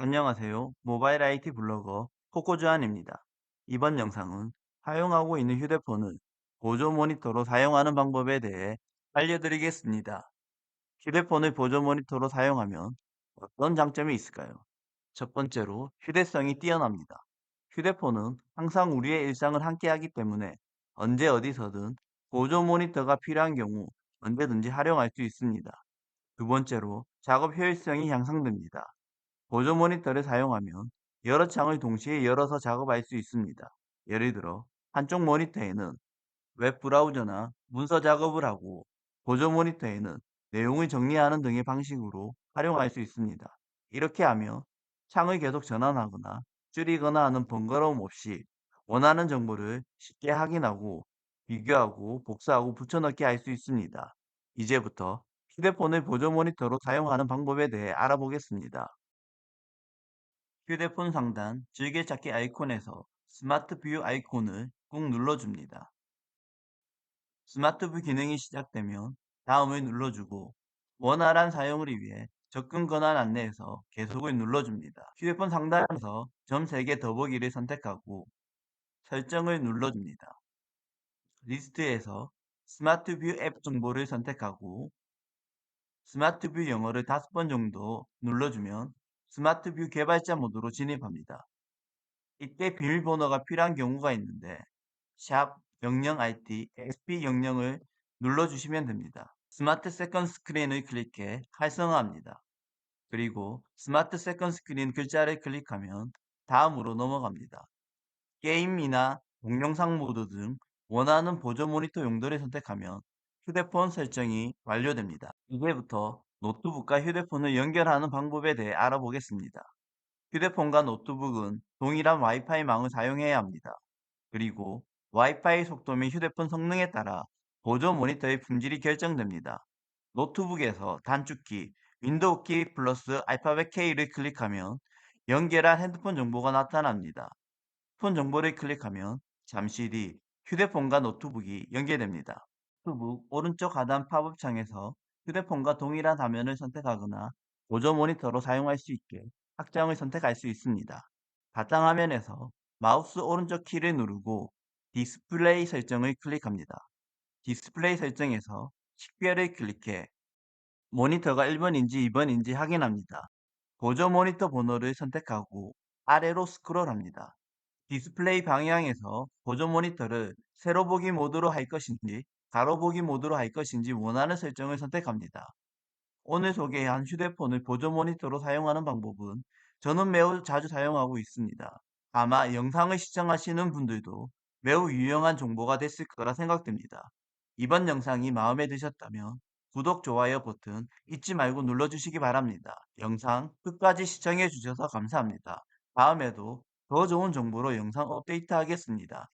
안녕하세요. 모바일 IT 블로거 코코주안입니다. 이번 영상은 사용하고 있는 휴대폰을 보조 모니터로 사용하는 방법에 대해 알려드리겠습니다. 휴대폰을 보조 모니터로 사용하면 어떤 장점이 있을까요? 첫 번째로 휴대성이 뛰어납니다. 휴대폰은 항상 우리의 일상을 함께하기 때문에 언제 어디서든 보조 모니터가 필요한 경우 언제든지 활용할 수 있습니다. 두 번째로 작업 효율성이 향상됩니다. 보조 모니터를 사용하면 여러 창을 동시에 열어서 작업할 수 있습니다. 예를 들어 한쪽 모니터에는 웹 브라우저나 문서 작업을 하고 보조 모니터에는 내용을 정리하는 등의 방식으로 활용할 수 있습니다. 이렇게 하면 창을 계속 전환하거나 줄이거나 하는 번거로움 없이 원하는 정보를 쉽게 확인하고 비교하고 복사하고 붙여넣기 할 수 있습니다. 이제부터 휴대폰을 보조 모니터로 사용하는 방법에 대해 알아보겠습니다. 휴대폰 상단 즐겨찾기 아이콘에서 스마트 뷰 아이콘을 꾹 눌러줍니다. 스마트 뷰 기능이 시작되면 다음을 눌러주고 원활한 사용을 위해 접근 권한 안내에서 계속을 눌러줍니다. 휴대폰 상단에서 점 3개 더보기를 선택하고 설정을 눌러줍니다. 리스트에서 스마트 뷰 앱 정보를 선택하고 스마트 뷰 영어를 5번 정도 눌러주면 스마트 뷰 개발자 모드로 진입합니다. 이때 비밀번호가 필요한 경우가 있는데 샵 명령 IT XP 명령을 눌러주시면 됩니다. 스마트 세컨 스크린을 클릭해 활성화합니다. 그리고 스마트 세컨 스크린 글자를 클릭하면 다음으로 넘어갑니다. 게임이나 동영상 모드 등 원하는 보조 모니터 용도를 선택하면 휴대폰 설정이 완료됩니다. 이제부터 노트북과 휴대폰을 연결하는 방법에 대해 알아보겠습니다. 휴대폰과 노트북은 동일한 와이파이 망을 사용해야 합니다. 그리고 와이파이 속도 및 휴대폰 성능에 따라 보조 모니터의 품질이 결정됩니다. 노트북에서 단축키 윈도우 키 플러스 알파벳 K를 클릭하면 연결한 핸드폰 정보가 나타납니다. 폰 정보를 클릭하면 잠시 뒤 휴대폰과 노트북이 연결됩니다. 노트북 오른쪽 하단 팝업 창에서 휴대폰과 동일한 화면을 선택하거나 보조 모니터로 사용할 수 있게 확장을 선택할 수 있습니다. 바탕화면에서 마우스 오른쪽 키를 누르고 디스플레이 설정을 클릭합니다. 디스플레이 설정에서 식별을 클릭해 모니터가 1번인지 2번인지 확인합니다. 보조 모니터 번호를 선택하고 아래로 스크롤합니다. 디스플레이 방향에서 보조 모니터를 세로 보기 모드로 할 것인지 가로 보기 모드로 할 것인지 원하는 설정을 선택합니다. 오늘 소개한 휴대폰을 보조 모니터로 사용하는 방법은 저는 매우 자주 사용하고 있습니다. 아마 영상을 시청하시는 분들도 매우 유용한 정보가 됐을 거라 생각됩니다. 이번 영상이 마음에 드셨다면 구독, 좋아요 버튼 잊지 말고 눌러주시기 바랍니다. 영상 끝까지 시청해 주셔서 감사합니다. 다음에도 더 좋은 정보로 영상 업데이트 하겠습니다.